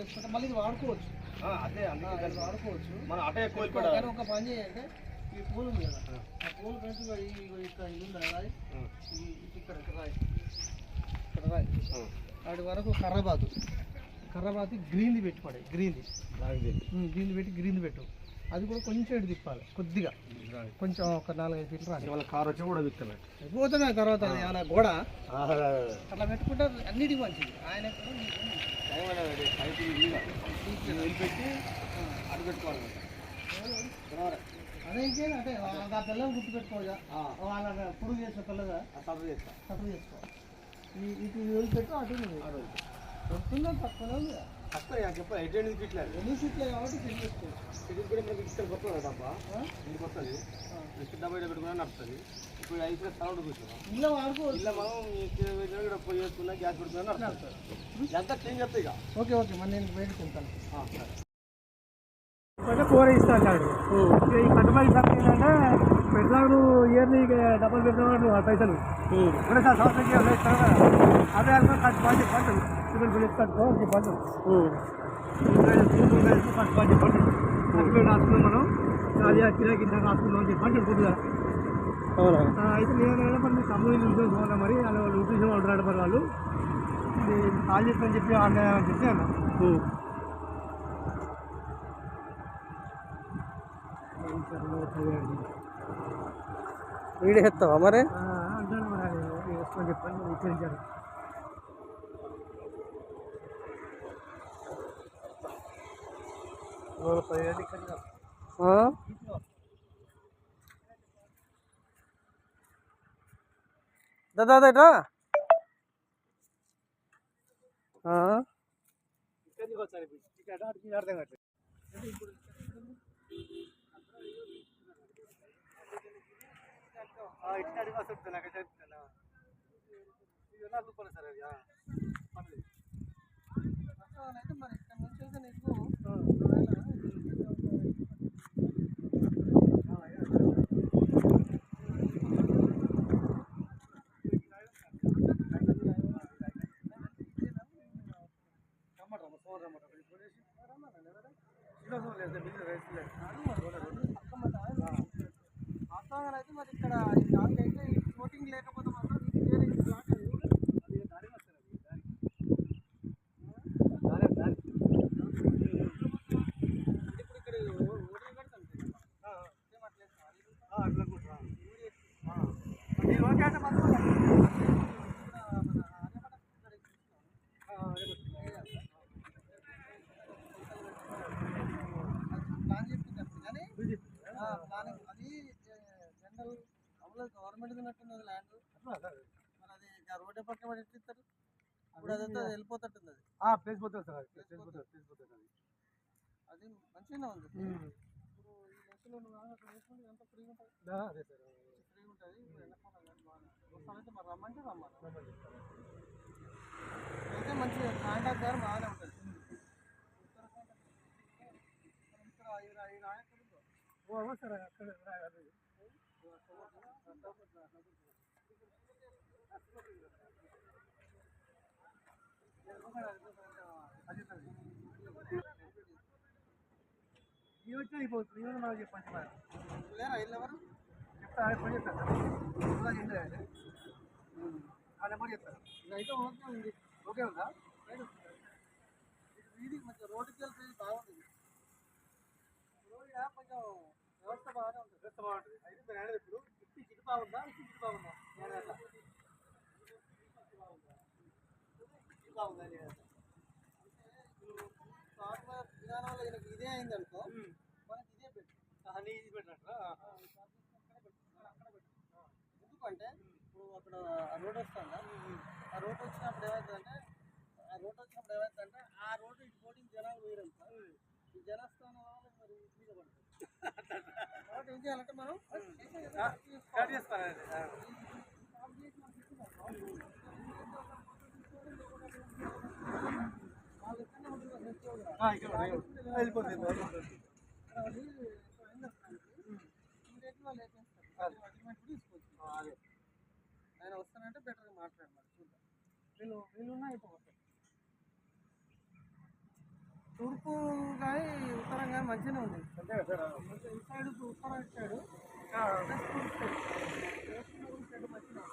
చేసుకుంటే మళ్ళీ ఇది వాడుకోవచ్చు. అదే ఇది కలిసి వాడుకోవచ్చు. మనం అటే ఎక్కువ కానీ ఒక పని చేయంటే ఈ పూలు ఉంది కదా. ఆ. పూలు ఇగో ఇక్కడ ఉంది కదా ఇక్కడ ఇక్కడ రాయి. ఇక్కడ రాయి. వాటి వరకు కర్రబాతు. కర్రబాతు గ్రీన్ది పెట్టి పడే గ్రీన్ది. గ్రీన్ది పెట్టి గ్రీన్ది పెట్టు. అది కూడా కొంచెం ఇటు తిప్పాలి కొద్దిగా. కొంచెం ఒక నాలుగైదు ఫీట్లు రాని వాళ్ళ కార్ వచ్చి కూడా విత్తమే పోతున్నాయి తర్వాత ఏమైనా గోడ? అట్లా పెట్టుకుంటే అన్నిటికీ మంచిది. ఆయన పెట్టి అటు పెట్టుకోవాలి అదే ఇంకేం అంటే ఆ పిల్లలు గుర్తు పెట్టుకోగా వాళ్ళ పురుగు చేసిన పిల్లగా సర్వ్ చేస్తా సఫర్ చేసుకోవాలి ఈ ఇటు వేలు పెట్టు అటు ఇది వేలు. వస్తుందో తక్కువనే ఉంది ఎనిమిది సీట్లే కాబట్టి కూడా మనకి ఇక్కడ కొత్తది డబ్బా ఆ? ఇంటికి వస్తుంది నెక్స్ట్ డబ్బా ఇక్కడ పెట్టుకున్నా నడుస్తుంది ఇప్పుడు ఐదు కూర్చున్నాం. వాడుకోవచ్చు ఇలా మనం మీకు ఇక్కడ పోయి వేసుకున్నా గ్యాస్ పెట్టుకున్నా నడుస్తుంది. ఎంత క్లీన్ చెప్తాయి ఇక? ఓకే ఓకే మరి నేను బయటకు వెళ్తాను. సరే. అంటే కూర ఇస్తా ఈ కట్టుబడి సంగతి ఏంటంటే పెట్లాడు ఇయర్లీ డబ్బులు ఆ పైసలు. కూడా సార్ సంవత్సరం ఇస్తాను కదా. అదే అనుకో కట్టు బాధ్యత పంటలు సిమెంట్ బిల్లు కట్టుకో ఫస్ట్ బాధ్యత పంటలు కట్టుబడి రాసుకున్నాం మనం. అది కిరా కింద రాసుకున్నాం అని చెప్పి పంటలు కొద్దిగా. అయితే నేను మరి మీ తమ్ముడు ఉద్యోగం పోవాలా మరి? వాళ్ళు ఉద్యోగం ఉంటారు మరి వాళ్ళు. కాల్ చేస్తానని చెప్పి ఆన్లైన్ అని చెప్పి అన్న. వీడియో ఎత్తావా మరి? చెప్పండి విచారించారు పదిహేను ఇక్కడ ఆ? దా దా, దా ఇట్రా. అర్థం కావట్లేదు. ఇటు అడిగి వస్తుంది నాకు చెప్తాను ఇది ఎలా చూపాలి సార్ అది అయితే మరి ఇక్కడ నుంచి అయితే నీకు వాస్తవంగా అయితే మరి ఇక్కడ ఈ మరి ఇక్కడ ఈ ఫ్లోటింగ్ లేకపోతే మాత్రం ఇది వేరే ఈ బ్లాక్ అది అది దారి వస్తుంది అది దారి. దారి దారి. ఇది ఇప్పుడు ఇక్కడ ఓ- ఓడి పెడతాం కదా. సేమ్ అట్లే సార్. అట్లా కూడా. ఆ. మరి ఈ రోడ్ అయితే మాత్రం ఇక్కడ మన ఆర్యభట్ట ఇక్కడ ఇస్తున్నాం. ఆ, ఆర్యభట్ట. ఏ చేయాలి? ప్లాన్ చెప్పింది అప్పుడు కానీ ఆ, ప్లానింగ్ అది జనరల్ అమలు గవర్నమెంట్ ఉన్నట్టున్నది ల్యాండ్ మరి అది రోడ్డు పక్కన పడి ఎట్లా ఇస్తారు ఇప్పుడు అదంతా వెళ్ళిపోతుంటుంది అది ప్లేస్ పోతుంది సార్ ప్లేస్ పోతుంది, ప్లేస్ పోతుంది అది మంచిగానే ఉంది ఇప్పుడు ఈ దశలో నువ్వు ఆగా అక్కడ వేసుకుంటే ఎంత ఫ్రీగా ఉంటుంది అదే సార్ ఫ్రీగా ఉంటుంది మరి రమ్మంటే రమ్మని అయితే మంచిగా కాంటాక్ట్ గారు బాగానే ఉంటుంది ఇక్కడ ఈ- నాయకుడు ఓ సరే అక్కడ ఈ వచ్చి అయిపోతుంది ఇవన్నీ నాకు చెప్పండి మరి లేరా ఇల్లు ఎవరు చెప్తా ఫోన్ చెప్తాను ఆ నెంబర్ చెప్తాను అయితే ఓకే ఉంది ఓకే ఉందా రైట్ మంచిగా రోడ్డుకి వెళ్తే బాగుంటుంది రోడ్ కొంచెం వ్యవస్థ బాగానే ఉంటుంది వ్యవస్థ బాగుంటుంది అయితే మీరు అనేది ఇప్పుడు ఇటు ఇటు బాగుందా ఇటు బాగుందా నేను అట్లా. బాగుందా నేను విధానంలో ఇదే అయింది అనుకో మనకి ఇదే పెట్టు నీ ఇది పెట్టినట్టు ఎందుకంటే ఇప్పుడు అక్కడ ఆ రోడ్ వస్తుందా ఆ రోడ్ వచ్చినప్పుడు ఏమవుతుందంటే ఆ రోడ్ వచ్చినప్పుడు ఏమవుతుందంటే ఆ రోడ్డు ఇటు పోటీ జనాలు పోయారంట ఈ జనస్థానం వల్ల మరి మీద పడుతుంది కాబట్టి ఏం చేయాలంటే మనం స్టార్ట్ చేసుకోవాలి వెళ్ళిపోతుంది ఆయన వస్తానంటే బెటర్గా మాట్లాడమని చూద్దాం వీళ్ళు వీళ్ళు ఉన్నా అయిపోతారు తూర్పు కానీ ఉత్తరం కానీ మంచిగానే ఉంది. ఇటు సైడ్ ఉత్తరం ఇటు మంచిగా